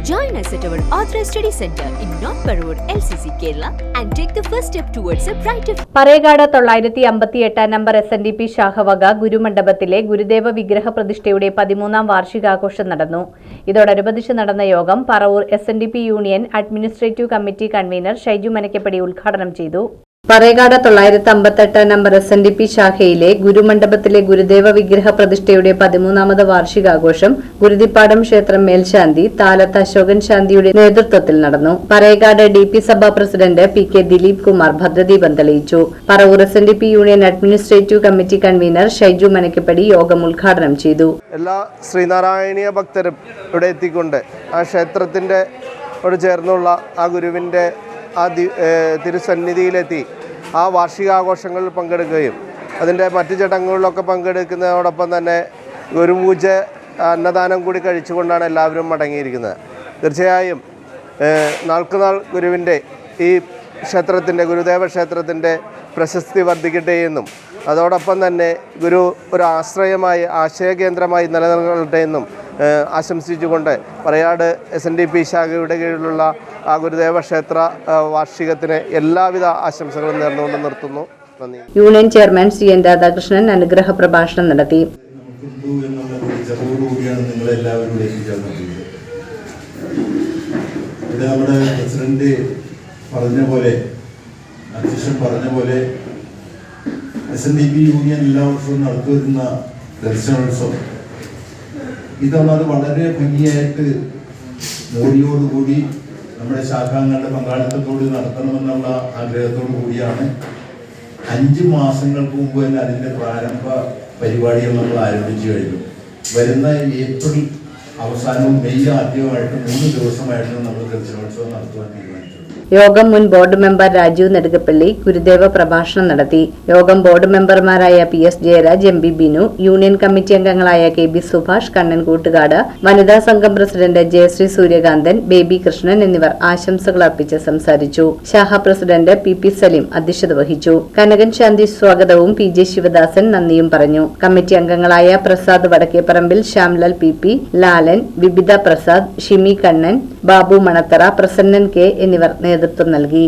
Join us at our authorized study center in North Parur, LCC, Kerala, and take the first step towards a brighter Parayakad തൊള്ളായിരത്തി അമ്പത്തി എട്ടാം number S N D P ശാഖവക ഗുരുമണ്ഡപത്തിലെ ഗുരുദേവ വിഗ്രഹ പ്രതിഷ്ഠയുടെ പതിമൂന്നാം വാർഷികാഘോഷം നടന്നു. ഇതോടനുബന്ധിച്ച് നടന്ന യോഗം Paravur S N D P union administrative committee convener Shaiju Manakkappady ഉദ്ഘാടനം ചെയ്തു. പറയകാട് തൊള്ളായിരത്തി അമ്പത്തെട്ട് number S N D P ശാഖയിലെ ഗുരുമണ്ഡപത്തിലെ ഗുരുദേവ വിഗ്രഹ പ്രതിഷ്ഠയുടെ പതിമൂന്നാമത് വാർഷികാഘോഷം ഗുരുതിപ്പാടം ക്ഷേത്രം മേൽശാന്തി താലത്ത് അശോകൻ ശാന്തിയുടെ നേതൃത്വത്തിൽ നടന്നു. പറയകാട് ഡി പി സഭാ president P K Dileep Kumar ഭദ്രദീപം തെളിയിച്ചു. Paravur S N D P union administrative committee convener Shaiju Manakkappady യോഗം ഉദ്ഘാടനം ചെയ്തു. എല്ലാ ശ്രീനാരായണീയ ഭക്തരും ഇവിടെ എത്തിക്കൊണ്ട് ആ ക്ഷേത്രത്തിന്റെ ോട് ചേർന്നുള്ള ആ ഗുരുവിന്റെ ആ തിരുസന്നിധിയിലെത്തി. ആ വാർഷികാഘോഷങ്ങളിൽ പങ്കെടുക്കുകയും അതിന്റെ മറ്റു ചടങ്ങുകളിലൊക്കെ പങ്കെടുക്കുന്നതോടൊപ്പം തന്നെ ഗുരുപൂജ അന്നദാനം കൂടി കഴിച്ചുകൊണ്ടാണ് എല്ലാവരും മടങ്ങിയിരിക്കുന്നത്. തീർച്ചയായും നാൾക്കുനാൾ ഗുരുവിന്റെ ഈ ക്ഷേത്രത്തിന്റെ ഗുരുദേവ ക്ഷേത്രത്തിന്റെ പ്രശസ്തി വർദ്ധിക്കട്ടെ എന്നും അതോടൊപ്പം തന്നെ ഗുരു ഒരു ആശ്രയമായി ആശയകേന്ദ്രമായി നിലനിൽക്കട്ടെ എന്നും ആശംസിച്ചുകൊണ്ട് Parayad S N D P ശാഖയുടെ കീഴിലുള്ള ആ ഗുരുദേവ ക്ഷേത്ര വാർഷികത്തിന് എല്ലാവിധ ആശംസകളും നേർന്നുകൊണ്ട് നിർത്തുന്നു. നന്ദി. Union chairman C N Radhakrishnan അനുഗ്രഹ പ്രഭാഷണം നടത്തി. ഇവിടെ നമ്മുടെ പ്രസിഡന്റ് പറഞ്ഞ പോലെ അധ്യക്ഷൻ പറഞ്ഞ പോലെ S N D P union എല്ലാ വർഷവും നടത്തിവരുന്ന ദർശനോത്സവം. അത് വളരെ ഭംഗിയായിട്ട് മോദിയോടുകൂടി നമ്മുടെ ശാഖാംഗങ്ങളുടെ പങ്കാളിത്തത്തോട് നടത്തണമെന്നുള്ള ആഗ്രഹത്തോടു കൂടിയാണ്. അഞ്ച് മാസങ്ങൾക്ക് മുമ്പ് തന്നെ അതിന്റെ പ്രാരംഭ പരിപാടികൾ നമ്മൾ ആരംഭിച്ചു കഴിഞ്ഞു. വരുന്ന ഏപ്രിൽ അവസാനവും മെയ് ആദ്യമായിട്ട് മൂന്ന് ദിവസമായിട്ട് നമ്മൾ ദർശനോത്സവം നടത്തുവാൻ തീരുമാനിച്ചു യോഗം മുൻ ബോർഡ് മെമ്പർ രാജീവ് നെടുകപ്പള്ളി ഗുരുദേവ പ്രഭാഷണം നടത്തി. യോഗം ബോർഡ് മെമ്പർമാരായ P S Jayaraj M B Binu union committee അംഗങ്ങളായ കെ ബി സുഭാഷ് കണ്ണൻ കൂട്ടുകാട് വനിതാ സംഘം പ്രസിഡന്റ് ജയശ്രീ സൂര്യകാന്തൻ ബേബി കൃഷ്ണൻ എന്നിവർ ആശംസകൾ അർപ്പിച്ച് സംസാരിച്ചു. ശാഖ പ്രസിഡന്റ് പി പി സലീം അധ്യക്ഷത വഹിച്ചു. കനകൻ ശാന്തി സ്വാഗതവും പി ജെ ശിവദാസൻ നന്ദിയും പറഞ്ഞു. കമ്മിറ്റി അംഗങ്ങളായ Prasad Vadakkeparambil Shyamlal P P Lalan Vibitha Prasad Shimi Kannan Babu Manathara Prasannan K എന്നിവർ നേതൃത്വം നൽകി.